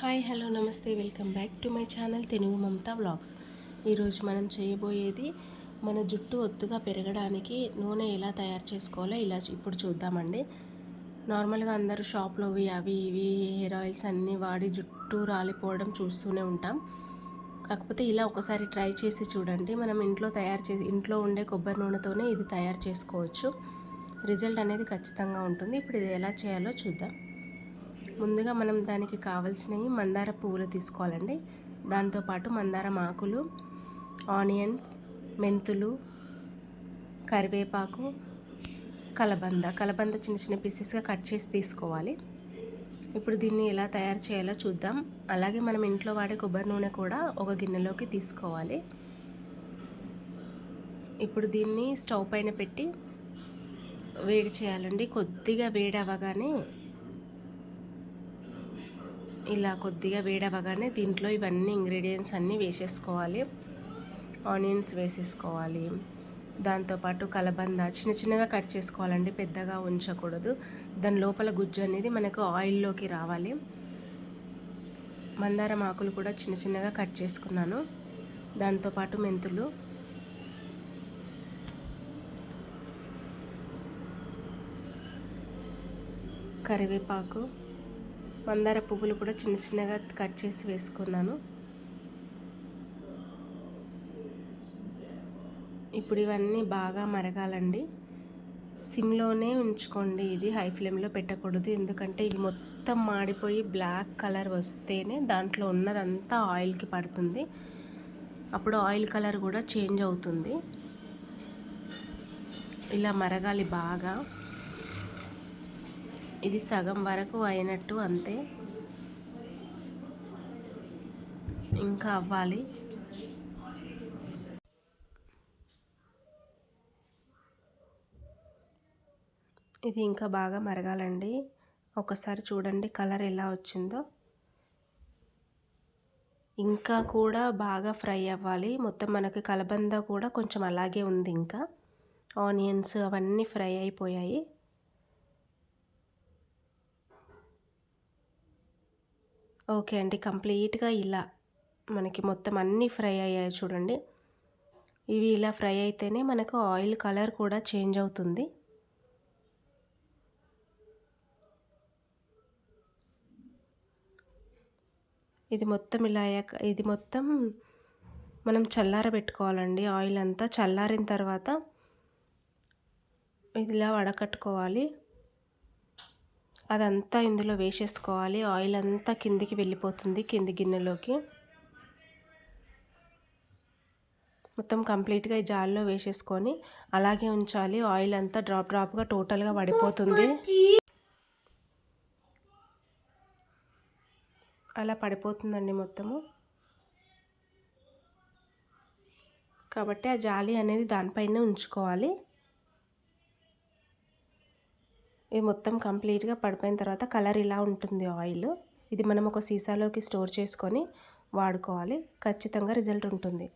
Hi hello నమస్తే welcome back to my channel Telugu Mamata vlogs. ఈరోజు మనం చేయబోయేది మన జుట్టు ఒత్తుగా పెరగడానికి నూనె ఎలా తయారు చేసుకోవాలో ఇలా ఇప్పుడు చూద్దామండి. నార్మల్గా అందరూ షాప్లోవి అవి ఇవి హెయిర్ ఆయిల్స్ అన్నీ వాడి జుట్టు రాలిపోవడం చూస్తూనే ఉంటాం. కాకపోతే ఇలా ఒకసారి ట్రై చేసి చూడండి. మనం ఇంట్లో తయారు చేసి ఇంట్లో ఉండే కొబ్బరి నూనెతోనే ఇది తయారు చేసుకోవచ్చు. రిజల్ట్ అనేది ఖచ్చితంగా ఉంటుంది. ఇప్పుడు ఇది ఎలా చేయాలో చూద్దాం. ముందుగా మనం దానికి కావలసినవి మందార పువ్వులు తీసుకోవాలండి. దాంతోపాటు మందారం ఆకులు ఆనియన్స్ మెంతులు కరివేపాకు కలబంద. కలబంద చిన్న చిన్న పీసెస్గా కట్ చేసి తీసుకోవాలి. ఇప్పుడు దీన్ని ఎలా తయారు చేయాలో చూద్దాం. అలాగే మనం ఇంట్లో వాడే కొబ్బరి నూనె కూడా ఒక గిన్నెలోకి తీసుకోవాలి. ఇప్పుడు దీన్ని స్టవ్ పైన పెట్టి వేడి చేయాలండి. కొద్దిగా వేడి అవ్వగానే ఇలా కొద్దిగా వేడవగానే దీంట్లో ఇవన్నీ ఇంగ్రీడియంట్స్ అన్నీ వేసేసుకోవాలి. ఆనియన్స్ వేసేసుకోవాలి. దాంతోపాటు కలబంద చిన్న చిన్నగా కట్ చేసుకోవాలండి పెద్దగా ఉంచకూడదు. దాని లోపల గుజ్జు అనేది మనకు ఆయిల్లోకి రావాలి. మందారం ఆకులు కూడా చిన్న చిన్నగా కట్ చేసుకున్నాను. దాంతోపాటు మెంతులు. కరివేపాకు. మందార పువ్వులు కూడా చిన్న చిన్నగా కట్ చేసి వేసుకున్నాను. ఇప్పుడు ఇవన్నీ బాగా మరగాలండి. సిమ్లోనే ఉంచుకోండి. ఇది హై ఫ్లేమ్లో పెట్టకూడదు. ఎందుకంటే ఇవి మొత్తం మాడిపోయి బ్లాక్ కలర్ వస్తేనే దాంట్లో ఉన్నదంతా ఆయిల్కి పడుతుంది. అప్పుడు ఆయిల్ కలర్ కూడా చేంజ్ అవుతుంది. ఇలా మరగాలి బాగా. ఇది సగం వరకు అయినట్టు అంతే. ఇంకా అవ్వాలి. ఇది ఇంకా బాగా మరగాలండి. ఒకసారి చూడండి కలర్ ఎలా వచ్చిందో. ఇంకా కూడా బాగా ఫ్రై అవ్వాలి. మొత్తం మనకి కలబంద కూడా కొంచెం అలాగే ఉంది ఇంకా. ఆనియన్స్ అవన్నీ ఫ్రై అయిపోయాయి. ఓకే అండి. కంప్లీట్గా ఇలా మనకి మొత్తం అన్నీ ఫ్రై అయ్యాయి చూడండి. ఇవి ఇలా ఫ్రై అయితేనే మనకు ఆయిల్ కలర్ కూడా చేంజ్ అవుతుంది. ఇది మొత్తం ఇలా అయ్యాక ఇది మొత్తం మనం చల్లారబెట్టుకోవాలండి ఆయిల్ అంతా చల్లారిన తర్వాత ఇది ఇలా వడకట్టుకోవాలి. అదంతా ఇందులో వేసేసుకోవాలి. ఆయిల్ అంతా కిందికి వెళ్ళిపోతుంది కింది గిన్నెలోకి. మొత్తం కంప్లీట్గా ఈ జాల్లో వేసేసుకొని అలాగే ఉంచాలి. ఆయిల్ అంతా డ్రాప్ డ్రాప్గా టోటల్గా పడిపోతుంది. అలా పడిపోతుందండి మొత్తము. కాబట్టి ఆ జాలి అనేది దానిపైన ఉంచుకోవాలి. ఇది మొత్తం కంప్లీట్గా పడిపోయిన తర్వాత కలర్ ఇలా ఉంటుంది ఆయిల్. ఇది మనం ఒక సీసాలోకి స్టోర్ చేసుకొని వాడుకోవాలి. ఖచ్చితంగా రిజల్ట్ ఉంటుంది.